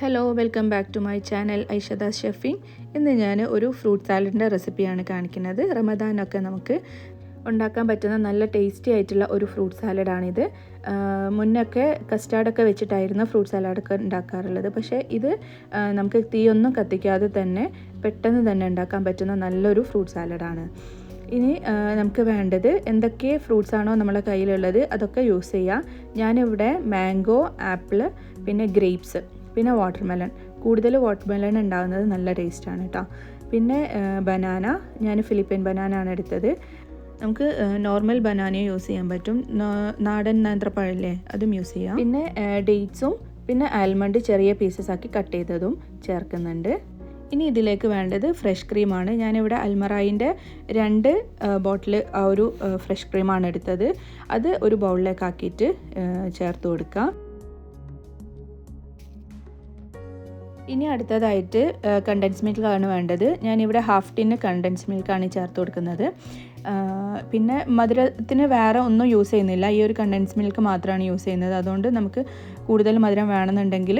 Hello welcome back to my channel ഐഷദ Shefi ഇന്ന് ഞാൻ ഒരു ഫ്രൂട്ട് സാലഡിന്റെ റെസിപ്പിയാണ് കാണിക്കുന്നത്. റമദാനൊക്കെ നമുക്ക് ഉണ്ടാക്കാൻ പറ്റുന്ന നല്ല ടേസ്റ്റി ആയിട്ടുള്ള ഒരു ഫ്രൂട്ട് സാലഡാണിത് മുന്നൊക്കെ കസ്റ്റാർഡൊക്കെ വെച്ചിട്ടായിരുന്നു ഫ്രൂട്ട് സാലഡൊക്കെ ഉണ്ടാക്കാറുള്ളത്. പക്ഷേ ഇത് നമുക്ക് തീയൊന്നും കത്തിക്കാതെ തന്നെ പെട്ടെന്ന് തന്നെ ഉണ്ടാക്കാൻ പറ്റുന്ന നല്ലൊരു ഫ്രൂട്ട് സാലഡാണ് ഇനി നമുക്ക് വേണ്ടത് എന്തൊക്കെ ഫ്രൂട്ട്സ് ആണോ നമ്മളെ കയ്യിലുള്ളത് അതൊക്കെ യൂസ് ചെയ്യാം. ഞാനിവിടെ മാംഗോ ആപ്പിൾ പിന്നെ ഗ്രേപ്സ് പിന്നെ വാട്ടർമെലൺ കൂടുതൽ വാട്ടർമെലൺ ഉണ്ടാകുന്നത് നല്ല ടേസ്റ്റാണ് കേട്ടോ പിന്നെ ബനാന ഞാൻ ഫിലിപ്പീൻ ബനാന ആണ് എടുത്തത്. നമുക്ക് നോർമൽ ബനാനയും യൂസ് ചെയ്യാൻ പറ്റും. നാടൻ നേന്ത്രപ്പഴല്ലേ അതും യൂസ് ചെയ്യാം. പിന്നെ ഡേറ്റ്സും പിന്നെ ആൽമണ്ട് ചെറിയ പീസസ് ആക്കി കട്ട് ചെയ്തതും ചേർക്കുന്നുണ്ട്. ഇനി ഇതിലേക്ക് വേണ്ടത് ഫ്രഷ് ക്രീമാണ് ഞാനിവിടെ അൽമറായിന്റെ രണ്ട് ബോട്ടിൽ ആ ഒരു ഫ്രഷ് ക്രീമാണ് എടുത്തത്. അത് ഒരു ബൗളിലേക്ക് ആക്കിയിട്ട് ചേർത്ത് കൊടുക്കാം. ഇനി അടുത്തതായിട്ട് കണ്ടൻസ് മിൽക്കാണ് വേണ്ടത്. ഞാനിവിടെ ഹാഫ് ടിന് കണ്ടൻസ് മിൽക്കാണ് ചേർത്ത് കൊടുക്കുന്നത്. പിന്നെ മധുരത്തിന് വേറെ ഒന്നും യൂസ് ചെയ്യുന്നില്ല. ഈ ഒരു കണ്ടൻസ് മിൽക്ക് മാത്രമാണ് യൂസ് ചെയ്യുന്നത്. അതുകൊണ്ട് നമുക്ക് കൂടുതൽ മധുരം വേണമെന്നുണ്ടെങ്കിൽ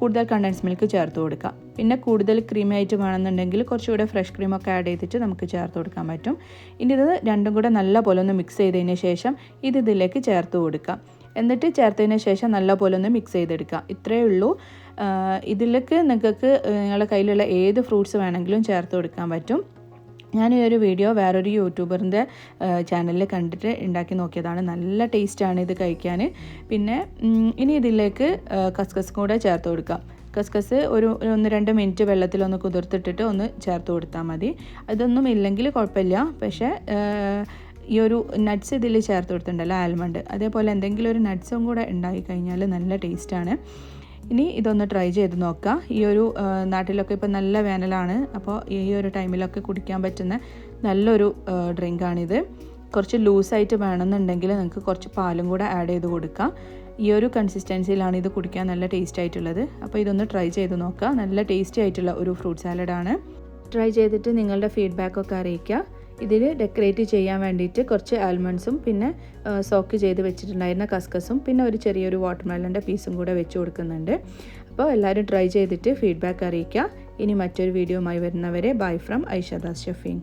കൂടുതൽ കണ്ടൻസ് മിൽക്ക് ചേർത്ത് കൊടുക്കാം. പിന്നെ കൂടുതൽ ക്രീമി ആയിട്ട് വേണമെന്നുണ്ടെങ്കിൽ കുറച്ചുകൂടെ ഫ്രഷ് ക്രീമൊക്കെ ആഡ് ചെയ്തിട്ട് നമുക്ക് ചേർത്ത് കൊടുക്കാൻ പറ്റും. ഇനി ഇത് രണ്ടും കൂടെ നല്ല പോലെ ഒന്ന് മിക്സ് ചെയ്തതിന് ശേഷം ഇത് ഇതിലേക്ക് ചേർത്ത് കൊടുക്കാം. എന്നിട്ട് ചേർത്തതിന് ശേഷം നല്ലപോലെ ഒന്ന് മിക്സ് ചെയ്തെടുക്കുക. ഇത്രയേ ഉള്ളൂ. ഇതിലേക്ക് നിങ്ങൾക്ക് നിങ്ങളുടെ കയ്യിലുള്ള ഏത് ഫ്രൂട്ട്സ് വേണമെങ്കിലും ചേർത്ത് കൊടുക്കാൻ പറ്റും. ഞാൻ ഈ ഒരു വീഡിയോ വേറൊരു യൂട്യൂബറിന്റെ ചാനലിൽ കണ്ടിട്ട് ഉണ്ടാക്കി നോക്കിയതാണ്. നല്ല ടേസ്റ്റാണ് ഇത് കഴിക്കാൻ. പിന്നെ ഇനി ഇതിലേക്ക് കസ്കസ് കൂടെ ചേർത്ത് കൊടുക്കാം കസ്കസ് ഒരു ഒന്ന് രണ്ട് മിനിറ്റ് വെള്ളത്തിലൊന്ന് കുതിർത്തിട്ടിട്ട് ഒന്ന് ചേർത്ത് കൊടുത്താൽ മതി. അതൊന്നും ഇല്ലെങ്കിൽ കുഴപ്പമില്ല. പക്ഷേ ഈ ഒരു നട്ട്സ് ഇതിൽ ചേർത്ത് കൊടുത്തിട്ടുണ്ടല്ലോ ആൽമണ്ട് അതേപോലെ എന്തെങ്കിലും ഒരു നട്ട്സും കൂടെ ഉണ്ടായി കഴിഞ്ഞാൽ നല്ല ടേസ്റ്റാണ് ഇനി ഇതൊന്ന് ട്രൈ ചെയ്ത് നോക്കുക ഈ ഒരു നാട്ടിലൊക്കെ ഇപ്പോൾ നല്ല വേനലാണ്. അപ്പോൾ ഈ ഒരു ടൈമിലൊക്കെ കുടിക്കാൻ പറ്റുന്ന നല്ലൊരു ഡ്രിങ്കാണിത് കുറച്ച് ലൂസായിട്ട് വേണമെന്നുണ്ടെങ്കിൽ നിങ്ങൾക്ക് കുറച്ച് പാലും കൂടെ ആഡ് ചെയ്ത് കൊടുക്കാം. ഈ ഒരു കൺസിസ്റ്റൻസിയിലാണ് ഇത് കുടിക്കാൻ നല്ല ടേസ്റ്റ് ആയിട്ടുള്ളത്. അപ്പോൾ ഇതൊന്ന് ട്രൈ ചെയ്ത് നോക്കുക നല്ല ടേസ്റ്റി ആയിട്ടുള്ള ഒരു ഫ്രൂട്ട് സാലഡാണ് ട്രൈ ചെയ്തിട്ട് നിങ്ങളുടെ ഫീഡ്ബാക്കൊക്കെ അറിയിക്കുക ഇതിൽ ഡെക്കറേറ്റ് ചെയ്യാൻ വേണ്ടിയിട്ട് കുറച്ച് ആൽമണ്ട്സും പിന്നെ സോക്ക് ചെയ്ത് വെച്ചിട്ടുണ്ടായിരുന്ന കസ്കസും പിന്നെ ഒരു ചെറിയൊരു വാട്ടർമെലന്റെ പീസും കൂടെ വെച്ച് കൊടുക്കുന്നുണ്ട്. അപ്പോൾ എല്ലാവരും ട്രൈ ചെയ്തിട്ട് ഫീഡ്ബാക്ക് അറിയിക്കുക. ഇനി മറ്റൊരു വീഡിയോയുമായി വരുന്നവരെ ബൈ ഫ്രം ഐഷദാസ് ഷഫീൻ.